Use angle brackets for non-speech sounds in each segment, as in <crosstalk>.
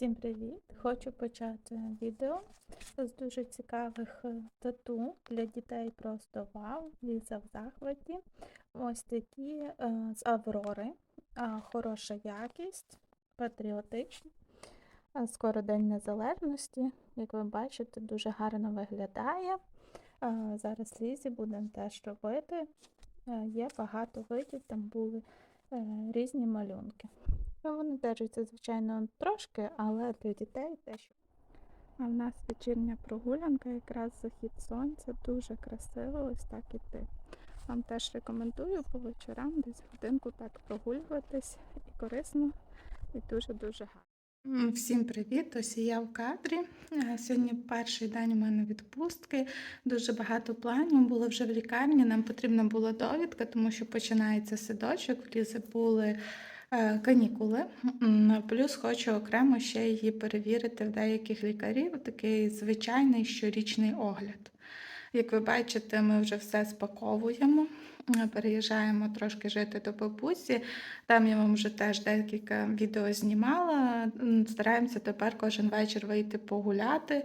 Всім привіт! Хочу почати відео з дуже цікавих е, тату для дітей. Просто вау! Ліза в захваті. Ось такі е, з Аврори. Хороша якість, патріотичні. Скоро День Незалежності. Як ви бачите, дуже гарно виглядає. Зараз Лізі будемо теж робити. Е, Є багато видів, там були різні малюнки. Ну, вони держаться, звичайно, трошки, але для дітей теж. А в нас вечірня прогулянка, якраз захід сонця, дуже красиво, ось так іти. Вам теж рекомендую по вечорам десь годинку так прогулюватись і корисно, і дуже-дуже гарно. Всім привіт! Ось я в кадрі. Е, Сьогодні перший день у мене відпустки. Дуже багато планів було вже в лікарні. Нам потрібна була довідка, тому що починається садочок. В Лізи були канікули. М, Плюс хочу окремо ще її перевірити в деяких лікарів. Такий звичайний щорічний огляд. Як ви бачите, ми вже все спаковуємо. Е, Переїжджаємо трошки жити до бабусі. Там я вам вже теж декілька відео знімала. Стараємося тепер кожен вечір вийти погуляти.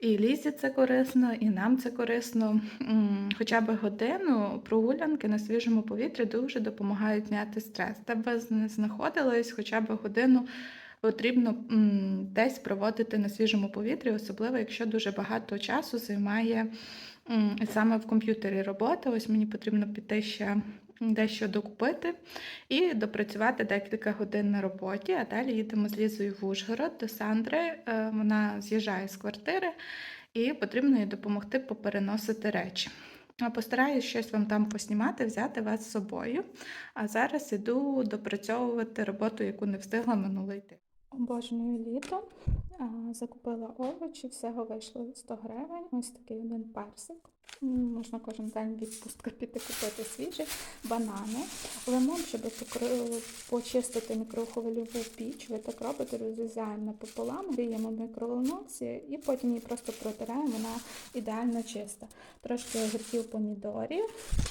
І Лізі це корисно, і нам це корисно. Хоча б годину прогулянки на свіжому повітрі дуже допомагають зняти стрес. Де б не знаходились, хоча б годину потрібно десь проводити на свіжому повітрі, особливо якщо дуже багато часу займає саме в комп'ютері робота. Ось мені потрібно піти ще дещо докупити і допрацювати декілька годин на роботі. А далі їдемо з Лізою в Ужгород до Сандри. Е, Вона з'їжджає з квартири і потрібно їй допомогти попереносити речі. Постараюсь щось вам там поснімати, взяти вас з собою. А зараз іду допрацьовувати роботу, яку не встигла минулий тиждень. Обожнюю літо. Закупила овочі, всього вийшло 100 гривень. Ось такий один персик. Можна кожен день відпустка піти купити свіжі банани. Лимон, щоб почистити мікрохвильову піч, ви так робите, розрізаємо напополам, гріємо в мікроволновці і потім її просто протираємо, вона ідеально чиста. Трошки огірків помідорів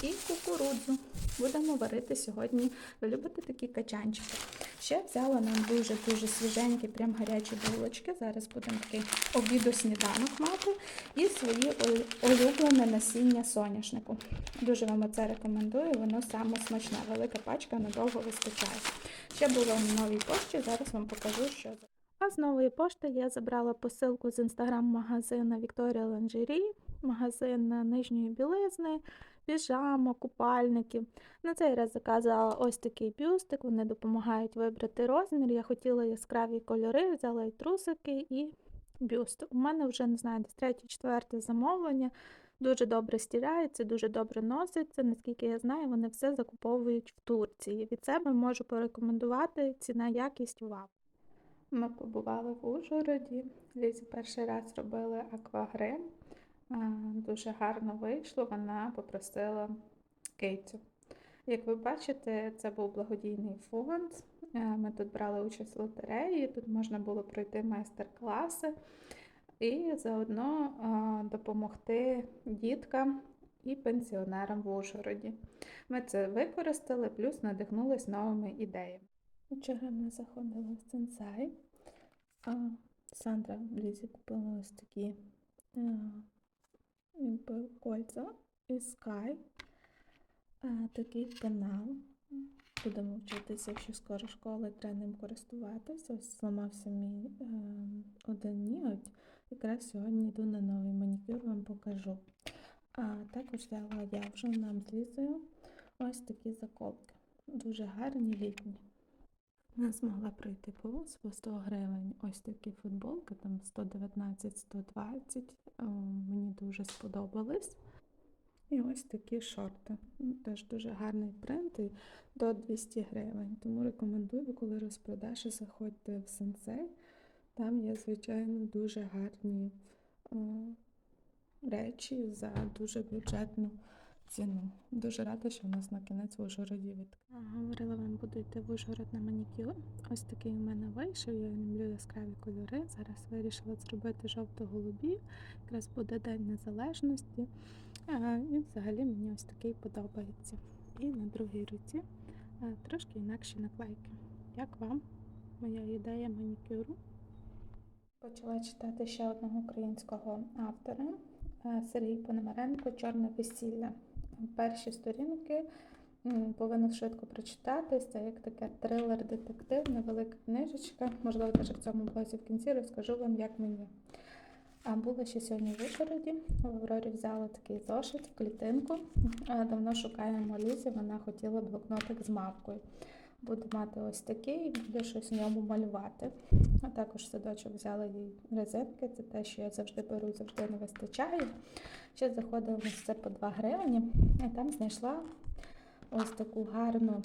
і кукурудзу. Будемо варити сьогодні. Ви любите такі качанчики? Ще взяла нам дуже-дуже свіженькі, прям гарячі булочки. Зараз будемо такий обідо-сніданок мати. І свої ул- улюблене насіння соняшнику. Дуже вам це рекомендую, воно саме смачне. Велика пачка надовго вистачає. Ще було на новій пошті, зараз вам покажу, що. А з нової пошти я забрала посилку з інстаграм-магазину Вікторія Ланжері, магазин нижньої білизни, піжамок, купальників. На цей раз заказала ось такий бюстик, вони допомагають вибрати розмір. Я хотіла яскраві кольори, взяла і трусики, і бюст. У мене вже не знаю, десь третє, четверте замовлення. Дуже добре стіляється, дуже добре носиться. Наскільки я знаю, вони все закуповують в Турції. Від себе можу порекомендувати ціна якість вау. Ми побували в Ужгороді. Лізі перший раз робили аквагрим. Дуже гарно вийшло. Вона попросила кицю. Як ви бачите, це був благодійний фонд. Ми тут брали участь в лотереї, тут можна було пройти майстер-класи і заодно допомогти діткам і пенсіонерам в Ужгороді. Ми це використали, плюс надихнулись новими ідеями. Вчора ми заходили в сенсей. А, Сандра в Лізі купила ось такі кольця і Sky. Такий пенал. Будемо вчитися, якщо скоро школи, треба ним користуватися. Ось зламався мій е, один ніготь. Якраз сьогодні йду на новий манікюр, вам покажу. А також взяла я вже нам з Лізою ось такі заколки. Дуже гарні літні. Не змогла пройти повз по 100 гривень. Ось такі футболки, там 119-120. Мені дуже сподобались. І ось такі шорти. Ну, Теж дуже гарний принт і до 200 гривень. Тому рекомендую, коли розпродажі, заходьте в сенсей. Там є, звичайно, дуже гарні е, речі за дуже бюджетну ціну. Дуже рада, що в нас на кінець в Ужгороді від. Говорила вам, буду йти в Ужгород на манікюр. Ось такий у мене вийшов. Я люблю яскраві кольори. Зараз вирішила зробити жовто-голубі. Якраз буде День Незалежності. А, і взагалі мені ось такий подобається. І на другій руці а, трошки інакші наклейки. Як вам моя ідея манікюру? Почала читати ще одного українського автора е, Сергій Пономаренко Чорне весілля. Перші сторінки м, повинна швидко прочитати. Це як таке трилер-детектив, невелика книжечка. Можливо, теж в цьому блозі в кінці розкажу вам, як мені. А була ще сьогодні в Ужгороді. В Аврорі взяла такий зошит клітинку. Е, Давно шукаємо Лізі, вона хотіла блокнотик з мавкою. Буду мати ось такий, і буду щось в ньому малювати. А також садочок взяла їй резинки, це те, що я завжди беру, завжди не вистачає. Ще заходила в це по 2 гривні, і там знайшла ось таку гарну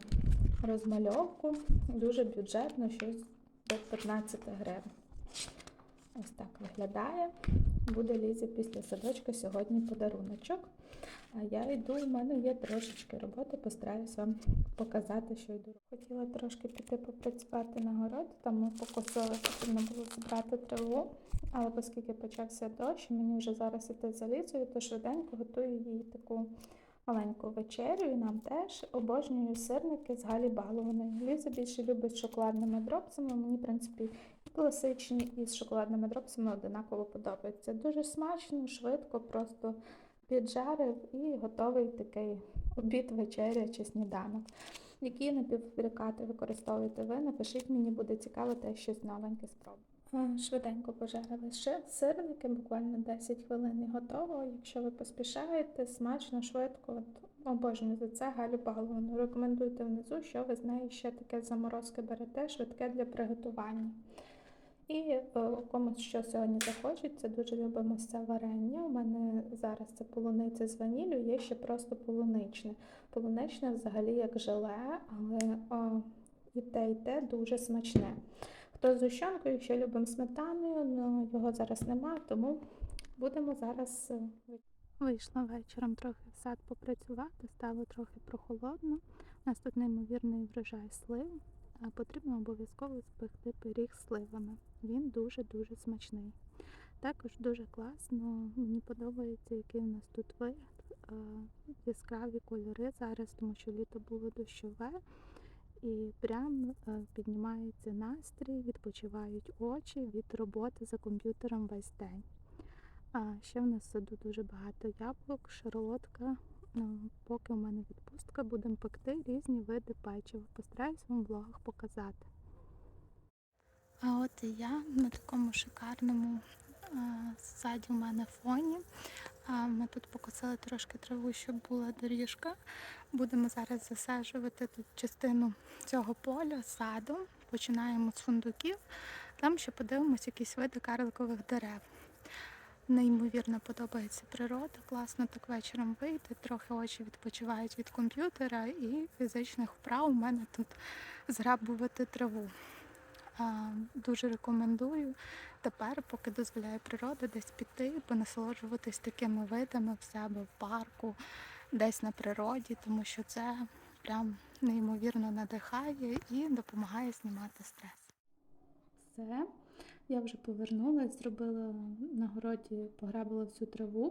розмальовку, дуже бюджетно, щось до 15 гривень. Ось так виглядає. Буде Лізі після садочка сьогодні подаруночок. А я йду, у мене є трошечки роботи, постараюсь вам показати, що йду. Хотіла трошки піти попрацювати на городі, там ми покосили, потрібно було збирати траву. Але оскільки почався дощ, мені вже зараз іти за Лізою, то швиденько готую їй таку маленьку вечерю і нам теж обожнюю сирники з Галі Балованої. Ліза більше любить з шоколадними дропсами. Мені, в принципі, і класичні і з шоколадними дропсами одинаково подобаються. Дуже смачно, швидко, просто піджарив і готовий такий обід, вечеря чи сніданок. Які напівфабрикати використовуєте ви? Напишіть мені, буде цікаво теж щось новеньке спробувати. А, Швиденько пожарили ще сирники, буквально 10 хвилин і готово. Якщо ви поспішаєте, смачно, швидко, от, обожнюю за це Галю Баловану. Рекомендуйте внизу, що ви з неї ще таке заморозки берете, швидке для приготування. І е, комусь що сьогодні захочеться, дуже любимо це варення. У мене зараз це полуниця з ваніллю, є ще просто полуничне. Полуничне взагалі як желе, але о, і те, і те дуже смачне. Хто з зущенкою, ще любимо сметаною, але його зараз нема, тому будемо зараз. е, Вийшла вечором трохи в сад попрацювати, стало трохи прохолодно. У нас тут неймовірний врожай слив, потрібно обов'язково спекти пиріг сливами. Він дуже-дуже смачний. Також дуже класно, мені подобається, який у нас тут вигляд. Яскраві кольори зараз, тому що літо було дощове. І прям е, піднімається настрій, відпочивають очі від роботи за комп'ютером весь день. А ще в нас в саду дуже багато яблук, шарлотка. Ну, поки у мене відпустка, будемо пекти різні види печива. Постараюсь вам в влогах показати. А от і я на такому шикарному е, саді у мене фоні. Ми тут покосили трошки траву, щоб була доріжка. Будемо зараз засаджувати тут частину цього поля саду. Починаємо з фундуків. Там ще подивимось якісь види карликових дерев. Неймовірно подобається природа, класно так вечором вийти, трохи очі відпочивають від комп'ютера і фізичних вправ у мене тут зграбувати траву. Дуже рекомендую тепер, поки дозволяє природа, десь піти, понасолоджуватись такими видами в себе в парку, десь на природі, тому що це прям неймовірно надихає і допомагає знімати стрес. Все, я вже повернулася, зробила на городі, пограбила всю траву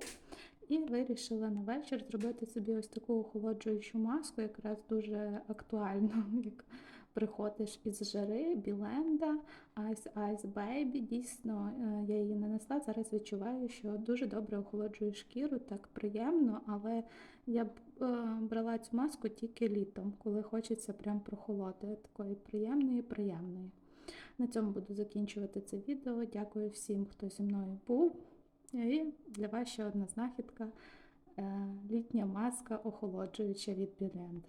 і вирішила на вечір зробити собі ось таку охолоджуючу маску, якраз дуже актуально, <laughs> як приходиш із жари, біленда, Ice Ice Baby. Дійсно, е, я її нанесла. Зараз відчуваю, що дуже добре охолоджує шкіру, так приємно, але я б е, брала цю маску тільки літом, коли хочеться прям прохолоди, такої приємної, приємної. На цьому буду закінчувати це відео. Дякую всім, хто зі мною був. І для вас ще одна знахідка. е, Літня маска охолоджуюча від Біленда.